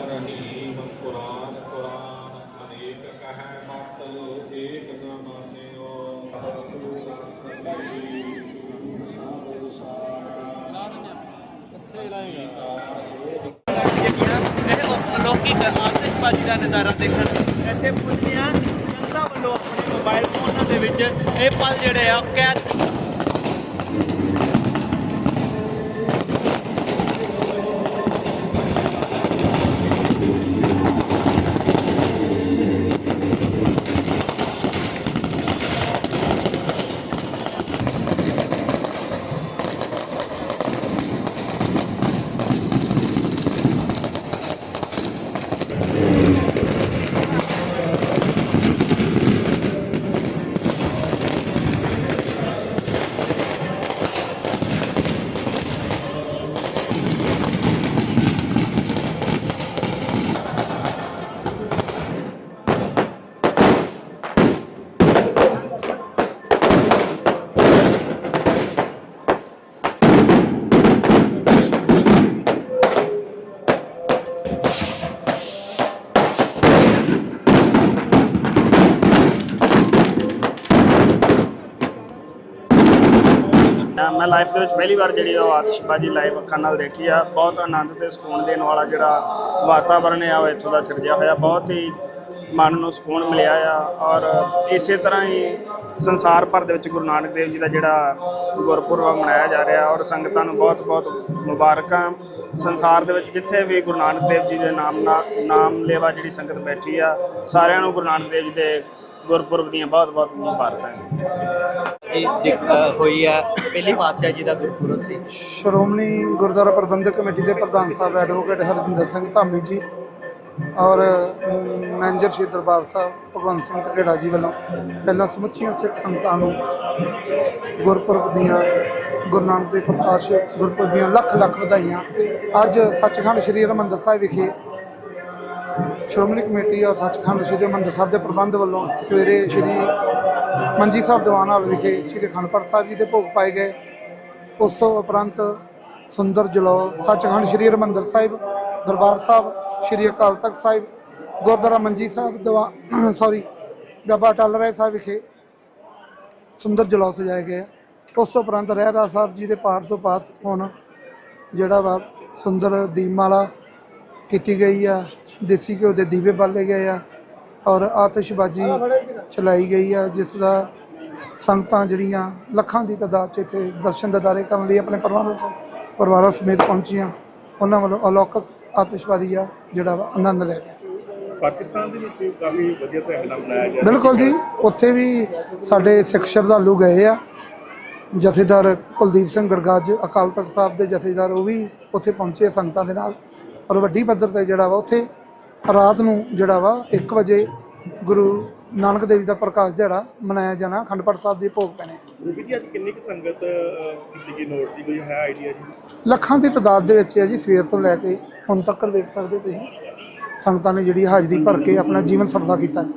ਰਹੀਮ ਕੁਰਾਨ ਕੁਰਾਨ ਅਨੇਕ ਕਹੈ ਮਤ ਏਕ ਨ ਮਾਨਿਓ ਇਹ ਲੋਕੀ ਆਤਿਸ਼ਬਾਜ਼ੀ ਦਾ ਨਜ਼ਾਰਾ ਦੇਖਣ ਇੱਥੇ ਪੁੱਜਦੇ ਆ ਸੰਗਤਾਂ ਵੱਲੋਂ ਆਪਣੇ ਮੋਬਾਈਲ ਫੋਨਾਂ ਦੇ ਵਿੱਚ ਇਹ ਪਲ ਜਿਹੜੇ ਆ ਕੈਦ ਮੈਂ ਲਾਈਫ ਦੇ ਵਿੱਚ ਪਹਿਲੀ ਵਾਰ ਜਿਹੜੀ ਉਹ ਆਤਿਸ਼ਬਾਜ਼ੀ ਲਾਈਵ ਅੱਖਾਂ ਨਾਲ ਦੇਖੀ ਆ। ਬਹੁਤ ਆਨੰਦ ਤੇ ਸਕੂਨ ਦੇਣ ਵਾਲਾ ਜਿਹੜਾ ਵਾਤਾਵਰਣ ਆ, ਉਹ ਇੱਥੋਂ ਦਾ ਸਿਰਜਿਆ ਹੋਇਆ। ਬਹੁਤ ਹੀ ਮਨ ਨੂੰ ਸਕੂਨ ਮਿਲਿਆ ਆ ਔਰ ਇਸੇ ਤਰ੍ਹਾਂ ਹੀ ਸੰਸਾਰ ਭਰ ਦੇ ਵਿੱਚ ਗੁਰੂ ਨਾਨਕ ਦੇਵ ਜੀ ਦਾ ਜਿਹੜਾ ਗੁਰਪੁਰਬ ਮਨਾਇਆ ਜਾ ਰਿਹਾ ਔਰ ਸੰਗਤਾਂ ਨੂੰ ਬਹੁਤ-ਬਹੁਤ ਮੁਬਾਰਕਾਂ। ਸੰਸਾਰ ਦੇ ਵਿੱਚ ਜਿੱਥੇ ਵੀ ਗੁਰੂ ਨਾਨਕ ਦੇਵ ਜੀ ਦੇ ਨਾਮ ਨਾਲ ਨਾਮ ਲੇਵਾ ਜਿਹੜੀ ਸੰਗਤ ਬੈਠੀ ਆ, ਸਾਰਿਆਂ ਨੂੰ ਗੁਰੂ ਨਾਨਕ ਦੇਵ ਜੀ ਦੇ ਗੁਰਪੁਰਬ ਦੀਆਂ ਬਹੁਤ-ਬਹੁਤ ਮੁਬਾਰਕਾਂ। ਜੀ ਜੀ, ਹੋਈ ਆ ਪਹਿਲੀ ਪਾਤਸ਼ਾਹ ਜੀ ਦਾ ਗੁਰਪੁਰਬ ਸੀ। ਸ਼੍ਰੋਮਣੀ ਗੁਰਦੁਆਰਾ ਪ੍ਰਬੰਧਕ ਕਮੇਟੀ ਦੇ ਪ੍ਰਧਾਨ ਸਾਹਿਬ ਐਡਵੋਕੇਟ ਹਰਜਿੰਦਰ ਸਿੰਘ ਧਾਮੀ ਜੀ ਔਰ ਮੈਨੇਜਰ ਸ਼੍ਰੀ ਦਰਬਾਰ ਸਾਹਿਬ ਭਗਵੰਤ ਸਿੰਘ ਧਗੇੜਾ ਜੀ ਵੱਲੋਂ ਪਹਿਲਾਂ ਸਮੁੱਚੀਆਂ ਸਿੱਖ ਸੰਗਤਾਂ ਨੂੰ ਗੁਰਪੁਰਬ ਦੀਆਂ ਗੁਰੂ ਨਾਨਕ ਦੇਵ ਪ੍ਰਕਾਸ਼ ਗੁਰਪੁਰਬ ਦੀਆਂ ਲੱਖ ਲੱਖ ਵਧਾਈਆਂ। ਅੱਜ ਸੱਚਖੰਡ ਸ੍ਰੀ ਹਰਿਮੰਦਰ ਸਾਹਿਬ ਵਿਖੇ ਸ਼੍ਰੋਮਣੀ ਕਮੇਟੀ ਔਰ ਸੱਚਖੰਡ ਸ੍ਰੀ ਹਰਿਮੰਦਰ ਸਾਹਿਬ ਦੇ ਪ੍ਰਬੰਧ ਵੱਲੋਂ ਸਵੇਰੇ ਸ੍ਰੀ ਮੰਜੀ ਸਾਹਿਬ ਦੀਵਾਨ ਹਾਲ ਵਿਖੇ ਸ੍ਰੀ ਅਖੰਡ ਸਾਹਿਬ ਜੀ ਦੇ ਭੋਗ ਪਾਏ ਗਏ। ਉਸ ਤੋਂ ਉਪਰੰਤ ਸੁੰਦਰ ਜਲੋ ਸੱਚਖੰਡ ਸ੍ਰੀ ਹਰਿਮੰਦਰ ਸਾਹਿਬ, ਦਰਬਾਰ ਸਾਹਿਬ, ਸ੍ਰੀ ਅਕਾਲ ਤਖਤ ਸਾਹਿਬ, ਗੁਰਦੁਆਰਾ ਮੰਜੀ ਸਾਹਿਬ ਦਵਾ ਸੌਰੀ ਬਾਬਾ ਟੱਲ ਰਾਏ ਸਾਹਿਬ ਵਿਖੇ ਸੁੰਦਰ ਜਲੋ ਸਜਾਏ ਗਏ ਉਸ ਤੋਂ ਉਪਰੰਤ ਰਹਿਰਾ ਸਾਹਿਬ ਜੀ ਦੇ ਪਾਠ ਤੋਂ ਬਾਅਦ ਹੁਣ ਜਿਹੜਾ ਵਾ ਸੁੰਦਰ ਦੀਪਮਾਲਾ ਕੀਤੀ ਗਈ ਆ। ਦੇਸੀ ਘਿਓ ਦੇ ਦੀਵੇ ਬਾਲੇ ਗਏ ਆ ਔਰ ਆਤਿਸ਼ਬਾਜ਼ੀ ਚਲਾਈ ਗਈ ਆ ਜਿਸ ਦਾ ਸੰਗਤਾਂ ਜਿਹੜੀਆਂ ਲੱਖਾਂ ਦੀ ਤਾਦਾਦ 'ਚ ਇੱਥੇ ਦਰਸ਼ਨ ਦਿਦਾਰੇ ਕਰਨ ਲਈ ਆਪਣੇ ਪਰਿਵਾਰਾਂ ਪਰਿਵਾਰਾਂ ਸਮੇਤ ਪਹੁੰਚੀਆਂ ਉਹਨਾਂ ਵੱਲੋਂ ਅਲੌਕਿਕ ਆਤਿਸ਼ਬਾਜ਼ੀ ਆ ਜਿਹੜਾ ਆਨੰਦ ਲੈ ਗਿਆ ਪਾਕਿਸਤਾਨ ਦੇ ਵਿੱਚ ਕਾਫੀ ਵਧੀਆ ਤਿਉਹਾਰ ਮਨਾਇਆ ਜਾ ਬਿਲਕੁਲ ਜੀ ਉੱਥੇ ਵੀ ਸਾਡੇ ਸਿੱਖ ਸ਼ਰਧਾਲੂ ਗਏ ਆ। ਜਥੇਦਾਰ ਕੁਲਦੀਪ ਸਿੰਘ ਗੜਗਾਜ ਅਕਾਲ ਤਖਤ ਸਾਹਿਬ ਦੇ ਜਥੇਦਾਰ ਉਹ ਵੀ ਉੱਥੇ ਪਹੁੰਚੇ ਸੰਗਤਾਂ ਦੇ ਨਾਲ। ਔਰ ਵੱਡੀ ਪੱਧਰ ਤੇ ਜਿਹੜਾ ਵਾ ਉੱਥੇ ਰਾਤ ਨੂੰ ਜਿਹੜਾ ਵਾ 1 ਵਜੇ ਗੁਰੂ ਨਾਨਕ ਦੇਵ ਜੀ ਦਾ ਪ੍ਰਕਾਸ਼ ਦਿਹਾੜਾ ਮਨਾਇਆ ਜਾਣਾ ਅਖੰਡ ਪਾਠ ਸਾਹਿਬ ਦੇ ਭੋਗ ਪੈਣੇ। ਰੂਬੀ ਜੀ ਅੱਜ ਕਿੰਨੀ ਕੁ ਸੰਗਤ ਅਹ, ਕੀਤੀ ਗਈ ਨੋਟ ਦੀ? ਕੋਈ ਹੈ ਆਈਡੀਆ ਜੀ? ਲੱਖਾਂ ਦੀ ਤਾਦਾਦ ਦੇ ਵਿੱਚ ਹੈ ਜੀ ਸਵੇਰ ਤੋਂ ਲੈ ਕੇ ਹੁਣ ਤੱਕ ਵੇਖ ਸਕਦੇ ਤੁਸੀਂ। ਸੰਗਤਾਂ ਨੇ ਜਿਹੜੀ ਹਾਜ਼ਰੀ ਭਰ ਕੇ ਆਪਣਾ ਜੀਵਨ ਸਫਲਾ ਕੀਤਾ ਹੈ।